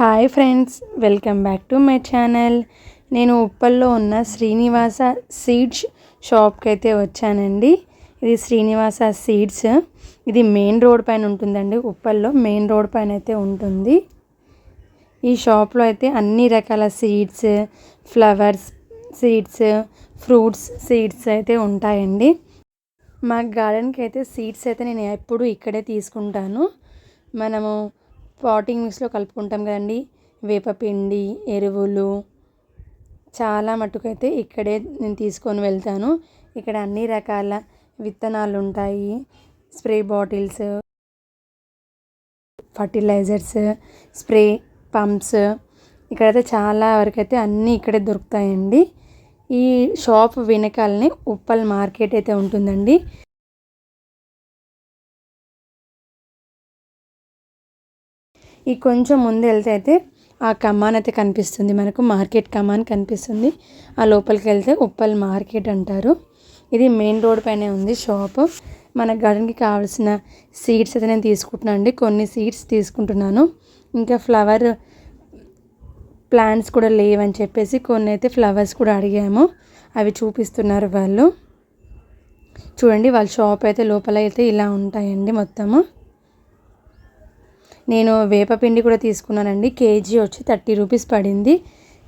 Hi friends welcome back to my channel. నేను ఉప్పల్లో ఉన్న శ్రీనివాస సీడ్స్ షాప్కి అయితే వచ్చానండి. ఇది శ్రీనివాస సీడ్స్. ఇది మెయిన్ రోడ్ పైన ఉంటుందండి ఉప్పల్లో మెయిన్ రోడ్ పైన అయితే ఉంటుంది. ఈ షాప్లో అయితే అన్ని రకాల seeds flowers seeds fruits seeds అయితే ఉంటాయండి. మా గార్డెన్కి అయితే సీడ్స్ అయితే నేను ఎప్పుడు ఇక్కడే తీసుకుంటాను. మనము పాటింగ్ మిక్స్లో కలుపుకుంటాం కదండి. వేపపిండి ఎరువులు చాలా మట్టుకైతే ఇక్కడే నేను తీసుకొని వెళ్తాను. ఇక్కడ అన్ని రకాల విత్తనాలు ఉంటాయి spray bottles fertilizers spray pumps. ఇక్కడైతే చాలా వరకైతే అన్నీ ఇక్కడే దొరుకుతాయండి. ఈ షాప్ వెనకాలనే ఉప్పల్ మార్కెట్ అయితే ఉంటుందండి. ఈ కొంచెం ముందు వెళ్తే అయితే ఆ కమాన్ అయితే కనిపిస్తుంది. మనకు మార్కెట్ కమాన్ కనిపిస్తుంది. ఆ లోపలికి వెళ్తే ఉప్పల్ మార్కెట్ అంటారు. ఇది మెయిన్ రోడ్ పైనే ఉంది షాప్. మన గార్డెన్కి కావాల్సిన సీడ్స్ అయితే నేను తీసుకుంటున్నాను అండి. కొన్ని సీడ్స్ తీసుకుంటున్నాను. ఇంకా ఫ్లవర్ ప్లాంట్స్ కూడా లేవని చెప్పేసి కొన్ని అయితే ఫ్లవర్స్ కూడా అడిగాము. అవి చూపిస్తున్నారు వాళ్ళు. చూడండి వాళ్ళ షాప్ అయితే లోపల అయితే ఇలా ఉంటాయండి మొత్తము. నేను వేపపిండి కూడా తీసుకున్నానండి. కేజీ వచ్చి థర్టీ రూపీస్ పడింది.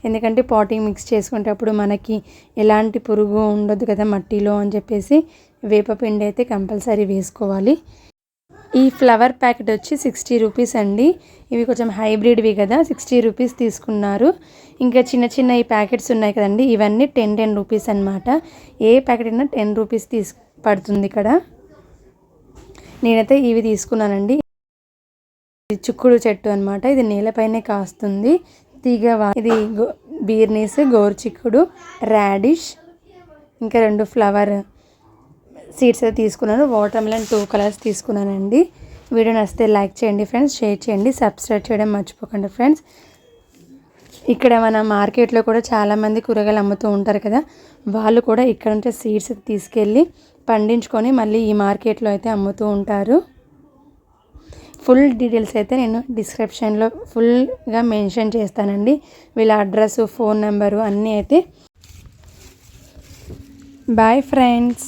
ఎందుకంటే పాటింగ్ మిక్స్ చేసుకునేటప్పుడు మనకి ఎలాంటి పురుగు ఉండదు కదా మట్టిలో అని చెప్పేసి వేపపిండి అయితే కంపల్సరీ వేసుకోవాలి. ఈ ఫ్లవర్ ప్యాకెట్ వచ్చి సిక్స్టీ రూపీస్ అండి. ఇవి కొంచెం హైబ్రిడ్వి కదా సిక్స్టీ రూపీస్ తీసుకున్నారు. ఇంకా చిన్న చిన్న ఈ ప్యాకెట్స్ ఉన్నాయి కదండి ఇవన్నీ టెన్ టెన్ రూపీస్ అనమాట ఏ ప్యాకెట్ అయినా టెన్ రూపీస్ తీసు పడుతుంది ఇక్కడ. నేనైతే ఇవి తీసుకున్నానండి. చిక్కుడు చెట్టు అనమాట ఇది నేలపైనే కాస్తుంది. తీగ ఇది బీర్నీస్ గోరు చిక్కుడు రాడిష్ ఇంకా రెండు ఫ్లవర్ సీడ్స్ అయితే తీసుకున్నాను. వాటర్ మిలన్ టూ కలర్స్ తీసుకున్నానండి. వీడియో నచ్చితే లైక్ చేయండి ఫ్రెండ్స్. షేర్ చేయండి. సబ్స్క్రైబ్ చేయడం మర్చిపోకండి ఫ్రెండ్స్. ఇక్కడ మన మార్కెట్లో కూడా చాలామంది కూరగాయలు అమ్ముతూ ఉంటారు కదా. వాళ్ళు కూడా ఇక్కడ నుంచే సీడ్స్ తీసుకెళ్ళి పండించుకొని మళ్ళీ ఈ మార్కెట్లో అయితే అమ్ముతూ ఉంటారు. ఫుల్ డీటెయిల్స్ అయితే నేను డిస్క్రిప్షన్లో ఫుల్గా మెన్షన్ చేస్తానండి. వీళ్ళ అడ్రస్ ఫోన్ నెంబరు అన్నీ అయితే. Bye friends